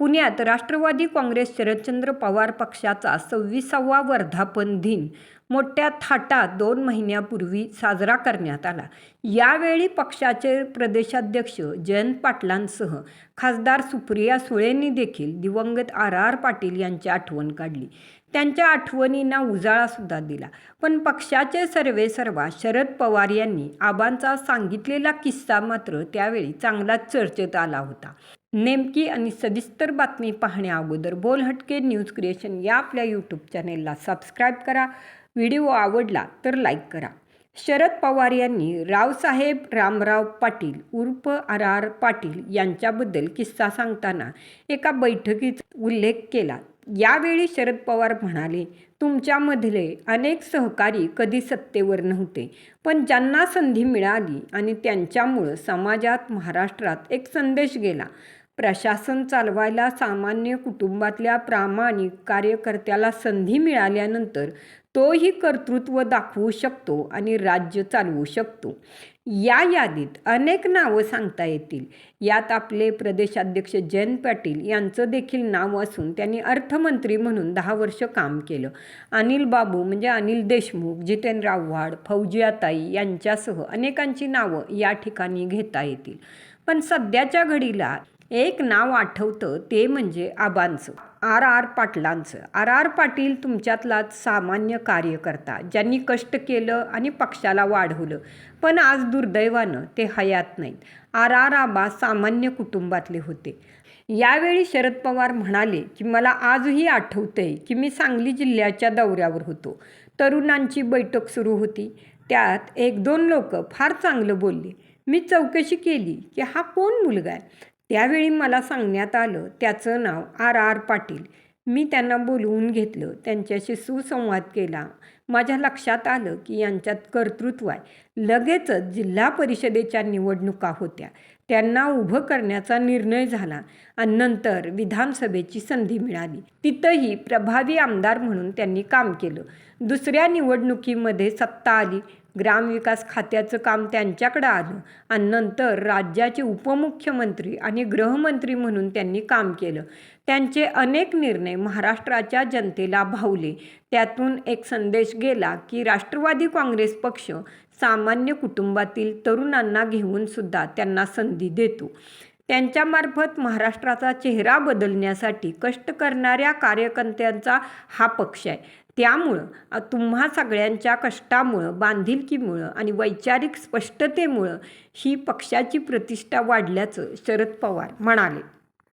पुण्यात राष्ट्रवादी काँग्रेस शरदचंद्र पवार पक्षाचा सव्वीसावा वर्धापन दिन मोठ्या थाटात दोन महिन्यापूर्वी साजरा करण्यात आला. यावेळी पक्षाचे प्रदेशाध्यक्ष जयंत पाटलांसह खासदार सुप्रिया सुळेंनी देखील दिवंगत आर आर पाटील यांची आठवण काढली. त्यांच्या आठवणींना उजाळासुद्धा दिला. पण पक्षाचे सर्वेसर्वा शरद पवार यांनी आबांचा सांगितलेला किस्सा मात्र त्यावेळी चांगलाच चर्चेत आला होता. नेमकी आणि सविस्तर बातमी पाहण्या अगोदर बोल हटके न्यूज क्रिएशन या आपल्या यूट्यूब चॅनेलला सबस्क्राईब करा. व्हिडिओ आवडला तर लाईक करा. शरद पवार यांनी रावसाहेब रामराव पाटील उर्फ आर आर पाटील यांच्याबद्दल किस्सा सांगताना एका बैठकीचा उल्लेख केला. यावेळी शरद पवार म्हणाले तुमच्यामधले अनेक सहकारी कधी सत्तेवर नव्हते पण ज्यांना संधी मिळाली आणि त्यांच्यामुळं समाजात महाराष्ट्रात एक संदेश गेला. प्रशासन चालवायला सामान्य कुटुंबातल्या प्रामाणिक कार्यकर्त्याला संधी मिळाल्यानंतर तोही कर्तृत्व दाखवू शकतो आणि राज्य चालवू शकतो. या यादीत अनेक नावं सांगता येतील. यात आपले प्रदेशाध्यक्ष जयंत पाटील यांचं देखील नाव असून त्यांनी अर्थमंत्री म्हणून दहा वर्ष काम केलं. अनिल बाबू म्हणजे अनिल देशमुख जितेंद्र आव्हाड फौजियाताई यांच्यासह अनेकांची नावं या ठिकाणी घेता येतील. पण सध्याच्या घडीला एक नाव आठवतं ते म्हणजे आबांचं आर आर पाटलांचं. आर आर पाटील तुमच्यातलाच सामान्य कार्यकर्ता ज्यांनी कष्ट केलं आणि पक्षाला वाढवलं. पण आज दुर्दैवानं ते हयात नाहीत. आर आर आबा सामान्य कुटुंबातले होते. यावेळी शरद पवार म्हणाले की मला आजही आठवतंय की मी सांगली जिल्ह्याच्या दौऱ्यावर होतो. तरुणांची बैठक सुरू होती. त्यात एक दोन लोक फार चांगलं बोलले. मी चौकशी केली की हा कोण मुलगा आहे? त्यावेळी मला सांगण्यात आलं त्याचं नाव आर आर पाटील. मी त्यांना बोलवून घेतलं त्यांच्याशी सुसंवाद केला. माझ्या लक्षात आलं की यांच्यात कर्तृत्व आहे. लगेचच जिल्हा परिषदेच्या निवडणुका होत्या. त्यांना उभं करण्याचा निर्णय झाला आणि नंतर विधानसभेची संधी मिळाली. तिथंही प्रभावी आमदार म्हणून त्यांनी काम केलं. दुसऱ्या निवडणुकीमध्ये सत्ता आली. ग्रामविकास खात्याचं काम त्यांच्याकडं आलं आणि नंतर राज्याचे उपमुख्यमंत्री आणि गृहमंत्री म्हणून त्यांनी काम केलं. त्यांचे अनेक निर्णय महाराष्ट्राच्या जनतेला भावले. त्यातून एक संदेश गेला की राष्ट्रवादी काँग्रेस पक्ष सामान्य कुटुंबातील तरुणांना घेऊन सुद्धा त्यांना संधी देतो. त्यांच्यामार्फत महाराष्ट्राचा चेहरा बदलण्यासाठी कष्ट करणाऱ्या कार्यकर्त्यांचा हा पक्ष आहे. त्यामुळं तुम्हा सगळ्यांच्या कष्टामुळं बांधिलकीमुळं आणि वैचारिक स्पष्टतेमुळं ही पक्षाची प्रतिष्ठा वाढल्याचं शरद पवार म्हणाले.